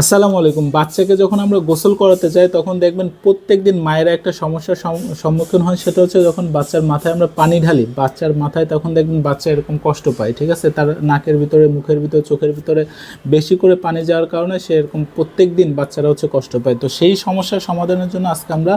আসসালামু আলাইকুম। বাচ্চাকে যখন আমরা গোসল করাতে যাই, তখন দেখবেন প্রত্যেক দিন মায়েরা একটা সমস্যার সম- সম্মুখীন হয় সেটা হচ্ছে যখন বাচ্চার মাথায় আমরা পানি ঢালি, বাচ্চার মাথায় তখন দেখবেন বাচ্চা এরকম কষ্ট পায়, ঠিক আছে? তার নাকের ভিতরে, মুখের ভিতরে, চোখের ভিতরে বেশি করে পানি যাওয়ার কারণে সে এরকম প্রত্যেক দিন বাচ্চারা হচ্ছে কষ্ট পায়। তো সেই সমস্যার সমাধানের জন্য আজকে আমরা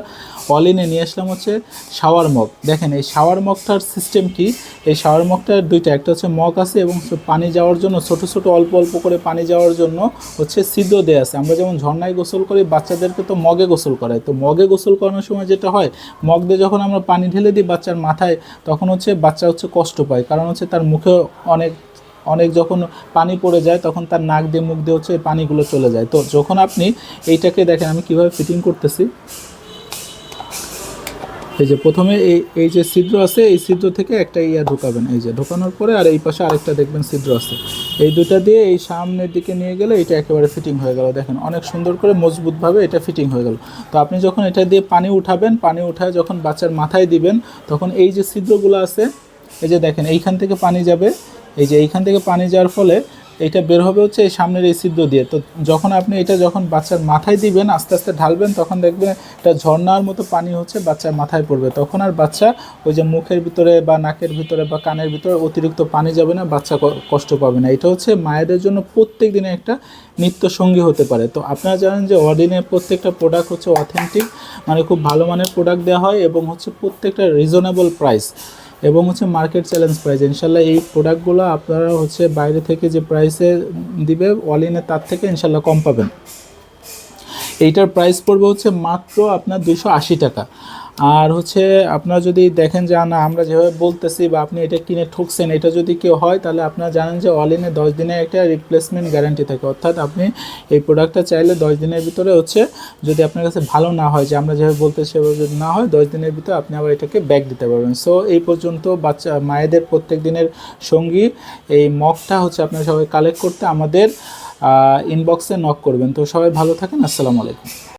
অল অলিনে নিয়ে আসলাম হচ্ছে শাওয়ার মগ দেখেন, এই শাওয়ার মগটার সিস্টেম কি? এই শাওয়ার মগটার দুইটা, একটা হচ্ছে মগ আছে এবং পানি যাওয়ার জন্য, ছোট ছোট, অল্প অল্প করে পানি যাওয়ার জন্য হচ্ছে ছিদ্র দেওয়া আছে। আমরা যেমন ঝর্ণায় গোসল করি, বাচ্চাদেরকে তো মগে গোসল করাই তো মগে গোসল করানোর সময় যেটা হয় মগ দিয়ে যখন আমরা পানি ঢেলে দিই বাচ্চার মাথায়, তখন হচ্ছে বাচ্চা হচ্ছে কষ্ট পায়। কারণ হচ্ছে তার মুখে অনেক অনেক যখন পানি পড়ে যায়, তখন তার নাক দিয়ে, মুখ দিয়ে হচ্ছে পানিগুলো চলে যায়। তো যখন আপনি এইটাকে দেখেন, আমি কীভাবে ফিটিং করতেছি? এই যে প্রথমে এই এই যে ছিদ্র আছে, এই ছিদ্র থেকে একটা ইয়া ঢোকাবেন, এই যে ঢোকানোর পরে আর এই পাশে আরেকটা দেখবেন ছিদ্র আছে। এই দুটা দিয়ে এই সামনের দিকে নিয়ে গেলে এটা একেবারে ফিটিং হয়ে গেল, দেখেন। অনেক সুন্দর করে মজবুতভাবে এটা ফিটিং হয়ে গেল। তো আপনি যখন এটা দিয়ে পানি উঠাবেন, পানি উঠায় যখন বাচ্চার মাথায় দিবেন, তখন এই যে ছিদ্রগুলো আছে, এই যে দেখেন, এইখান থেকে পানি যাবে। এই যে এইখান থেকে পানি যাওয়ার ফলে এটা বের হবে হচ্ছে এই সামনের এই ছিদ্র দিয়ে। তো যখন আপনি এটা যখন বাচ্চার মাথায় দিবেন, আস্তে আস্তে ঢালবেন, তখন দেখবেন এটা ঝর্ণার মতো পানি হচ্ছে বাচ্চার মাথায় পড়বে। তখন আর বাচ্চা ওই যে মুখের ভিতরে বা নাকের ভিতরে বা কানের ভিতরে অতিরিক্ত পানি যাবে না, বাচ্চা কষ্ট পাবে না। এটা হচ্ছে মায়েদের জন্য প্রত্যেক দিনে একটা নিত্য সঙ্গী হতে পারে। তো আপনারা জানেন যে অর্ডিনের প্রত্যেকটা প্রোডাক্ট হচ্ছে অথেন্টিক মানে খুব ভালো মানের প্রোডাক্ট দেওয়া হয় এবং হচ্ছে প্রত্যেকটা রিজনেবল প্রাইস এবং হচ্ছে মার্কেট চ্যালেঞ্জ প্রাইস ইনশাল্লাহ এই প্রোডাক্টগুলো আপনারা হচ্ছে বাইরে থেকে যে প্রাইসে দিবে অল ইনে তার থেকে ইনশাল্লাহ কম পাবেন। এইটার প্রাইস পড়বে হচ্ছে মাত্র আপনার দুশো আশি টাকা। আর হচ্ছে আপনারা যদি দেখেন যে না, আমরা যেভাবে বলতেছি বা আপনি এটা কিনে ঠকছেন, এটা যদি কেউ হয়, তাহলে আপনারা জানেন যে অল ইনে দশ দিনের একটা রিপ্লেসমেন্ট গ্যারান্টি থাকে। অর্থাৎ আপনি এই প্রোডাক্টটা চাইলে দশ দিনের ভিতরে হচ্ছে যদি আপনার কাছে ভালো না হয়, যে আমরা যেভাবে বলতে সেভাবে যদি না হয়, দশ দিনের ভিতরে আপনি আবার এটাকে ব্যাক দিতে পারবেন। সো এই পর্যন্ত বাচ্চা, মায়েদের প্রত্যেক দিনের সঙ্গী এই মগটা হচ্ছে আপনারা সবাই কালেক্ট করতে আমাদের ইনবক্সে নক করবেন। তো সবাই ভালো থাকেন আসসালামু আলাইকুম।